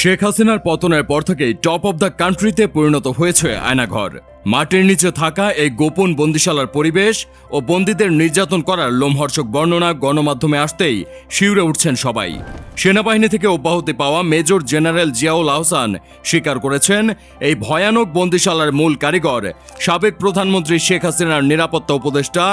শেখ হাসিনার পতনের পর থেকেই টপ অব দ্য কান্ট্রিতে পরিণত হয়েছে আয়নাঘর। মাটির নিচে থাকা এই গোপন বন্দিশালার পরিবেশ ও বন্দীদের নির্যাতন করার লোমহর্ষক বর্ণনা গণমাধ্যমে আসতেই শিউরে উঠছেন সবাই। সেনাবাহিনী থেকে অব্যাহতি পাওয়া মেজর জেনারেল জিয়াউল আহসান স্বীকার করেছেন, এই ভয়ানক বন্দিশালার মূল কারিগর সাবেক প্রধানমন্ত্রী শেখ হাসিনার নিরাপত্তা উপদেষ্টা,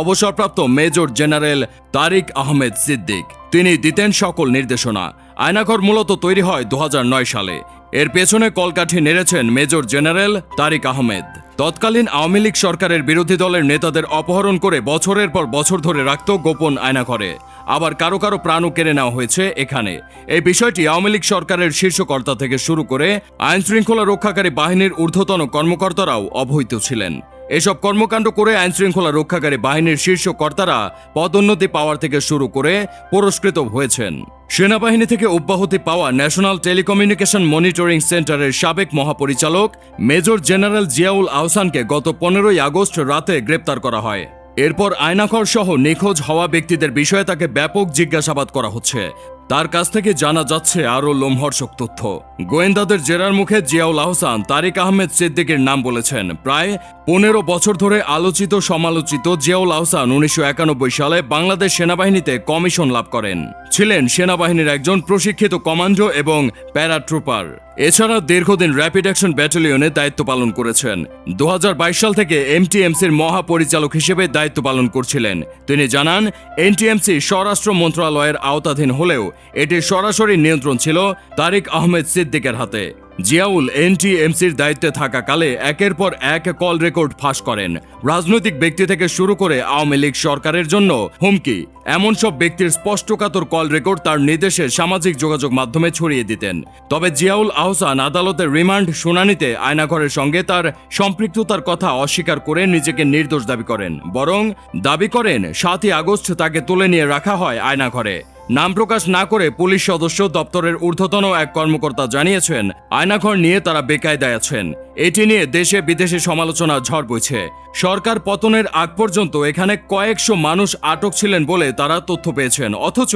অবসরপ্রাপ্ত মেজর জেনারেল তারিক আহমেদ সিদ্দিক। তিনি দিতেন সকল নির্দেশনা। আয়নাঘর মূলত তৈরি হয় দু হাজার নয় সালে। এর পেছনে কলকাঠি নেড়েছেন মেজর জেনারেল তারিক আহমেদ। তৎকালীন আওয়ামী লীগ সরকারের বিরোধী দলের নেতাদের অপহরণ করে বছরের পর বছর ধরে রাখত গোপন আয়নাঘরে। আবার কারও কারও প্রাণও কেড়ে নেওয়া হয়েছে এখানে। এই বিষয়টি আওয়ামী লীগ সরকারের শীর্ষকর্তা থেকে শুরু করে আইন শৃঙ্খলা রক্ষাকারী বাহিনীর ঊর্ধ্বতন কর্মকর্তারাও অবহিত ছিলেন। এসব কর্মকাণ্ড করে আইন শৃঙ্খলা রক্ষাকারী বাহিনীর শীর্ষ কর্তারা পদোন্নতি পাওয়ার থেকে শুরু করে পুরস্কৃত হয়েছেন। সেনাবাহিনী থেকে অব্যাহতি পাওয়া ন্যাশনাল টেলিকমিউনিকেশন মনিটরিং সেন্টারের সাবেক মহাপরিচালক মেজর জেনারেল জিয়াউল আহসানকে গত পনেরোই আগস্ট রাতে গ্রেপ্তার করা হয়। এরপর আয়নাঘর সহ নিখোঁজ হওয়া ব্যক্তিদের বিষয়ে তাকে ব্যাপক জিজ্ঞাসাবাদ করা হচ্ছে। তার কাছ থেকে জানা যাচ্ছে আরও লোমহর্ষক তথ্য। গোয়েন্দাদের জেরার মুখে জিয়াউল আহসান, তারিক আহমেদ সিদ্দিকের নাম বলেছেন। প্রায় পনেরো বছর ধরে আলোচিত সমালোচিত জিয়াউল আহসান উনিশশো একানব্বই সালে বাংলাদেশ সেনাবাহিনীতে কমিশন লাভ করেন। ছিলেন সেনাবাহিনীর একজন প্রশিক্ষিত কমান্ডো এবং প্যারাট্রুপার। এছাড়া দীর্ঘদিন র্যাপিড অ্যাকশন ব্যাটালিয়নে দায়িত্ব পালন করেছেন। দু হাজার বাইশ সাল থেকে এমটিএমসির মহাপরিচালক হিসেবে দায়িত্ব পালন করছিলেন। তিনি জানান, এনটিএমসি স্বরাষ্ট্র মন্ত্রণালয়ের আওতাধীন হলেও এটির সরাসরি নিয়ন্ত্রণ ছিল তারিক আহমেদ সিদ্দিকের হাতে। জিয়াউল এনটিএমসির দায়িত্বে থাকাকালে একের পর এক কল রেকর্ড ফাঁস করেন। রাজনৈতিক ব্যক্তি থেকে শুরু করে আওয়ামী লীগ সরকারের জন্য হুমকি। এমন সব ব্যক্তির স্পষ্টকাতর কল রেকর্ড তার নির্দেশে সামাজিক যোগাযোগ মাধ্যমে ছড়িয়ে দিতেন। তবে জিয়াউল আহসান আদালতের রিমান্ড শুনানিতে আয়নাঘরের সঙ্গে তার সম্পৃক্ততার কথা অস্বীকার করে নিজেকে নির্দোষ দাবি করেন। বরং দাবি করেন, সাতই আগস্ট তাকে তুলে নিয়ে রাখা হয় আয়নাঘরে। নাম প্রকাশ না করে পুলিশ সদস্য দপ্তরের ঊর্ধ্বতন এক কর্মকর্তা জানিয়েছেন, আয়নাঘর নিয়ে তারা বেকায়দায় আছেন। এটি নিয়ে দেশে বিদেশে সমালোচনা ঝড় বইছে। সরকার পতনের আগ পর্যন্ত এখানে কয়েকশো মানুষ আটক ছিলেন বলে তারা তথ্য পেয়েছেন। অথচ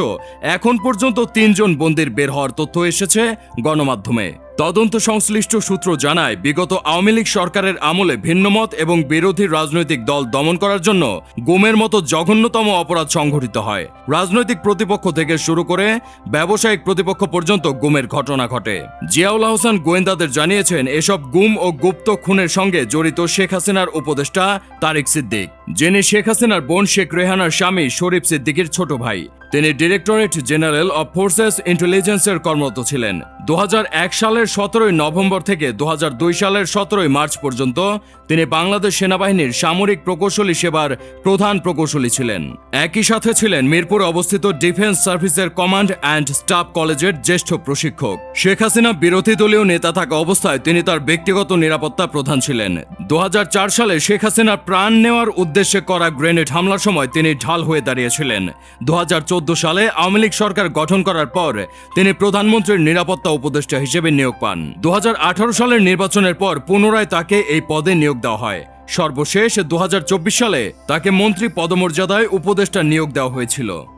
এখন পর্যন্ত তিনজন বন্দির বের হওয়ার তথ্য এসেছে গণমাধ্যমে। তদন্ত সংশ্লিষ্ট সূত্র জানায়, বিগত আওয়ামী লীগ সরকারের আমলে ভিন্নমত এবং বিরোধী রাজনৈতিক দল দমন করার জন্য গুমের মতো জঘন্যতম অপরাধ সংঘটিত হয়। রাজনৈতিক প্রতিপক্ষ থেকে শুরু করে ব্যবসায়িক প্রতিপক্ষ পর্যন্ত গুমের ঘটনা ঘটে। জিয়াউল আহসান গোয়েন্দাদের জানিয়েছেন, এসব গুম ও গুপ্ত খুনের সঙ্গে জড়িত শেখ হাসিনার উপদেষ্টা তারিক সিদ্দিক, যিনি শেখ হাসিনার বোন শেখ রেহানার স্বামী শরীফ সিদ্দিকের ছোট ভাই। তিনি ডিরেক্টরেট জেনারেল অব ফোর্সেস ইন্টেলিজেন্সের কর্মরত ছিলেন। দু হাজার এক সালের সতেরোই নভেম্বর থেকে দুহাজার দুই সালের সতেরোই মার্চ পর্যন্ত তিনি বাংলাদেশ সেনাবাহিনীর সামরিক প্রকৌশলী সেবার প্রধান প্রকৌশলী ছিলেন। একই সাথে ছিলেন মিরপুর অবস্থিত ডিফেন্স সার্ভিসের কমান্ড অ্যান্ড স্টাফ কলেজের জ্যেষ্ঠ প্রশিক্ষক। শেখ হাসিনা বিরোধী দলীয় নেতা থাকা অবস্থায় তিনি তার ব্যক্তিগত নিরাপত্তা প্রধান ছিলেন। দু হাজার চার সালে শেখ হাসিনার প্রাণ নেওয়ার উদ্দেশ্যে করা গ্রেনেড হামলার সময় তিনি ঢাল হয়ে দাঁড়িয়েছিলেন। দু সালে আওয়ামী লীগ সরকার গঠন করার পর তিনি প্রধানমন্ত্রীর নিরাপত্তা উপদেষ্টা হিসেবে নিয়োগ পান। দু হাজার আঠারো সালের নির্বাচনের পর পুনরায় তাকে এই পদে নিয়োগ দেওয়া হয়। সর্বশেষ দুহাজার চব্বিশ সালে তাকে মন্ত্রী পদমর্যাদায় উপদেষ্টা নিয়োগ দেওয়া হয়েছিল।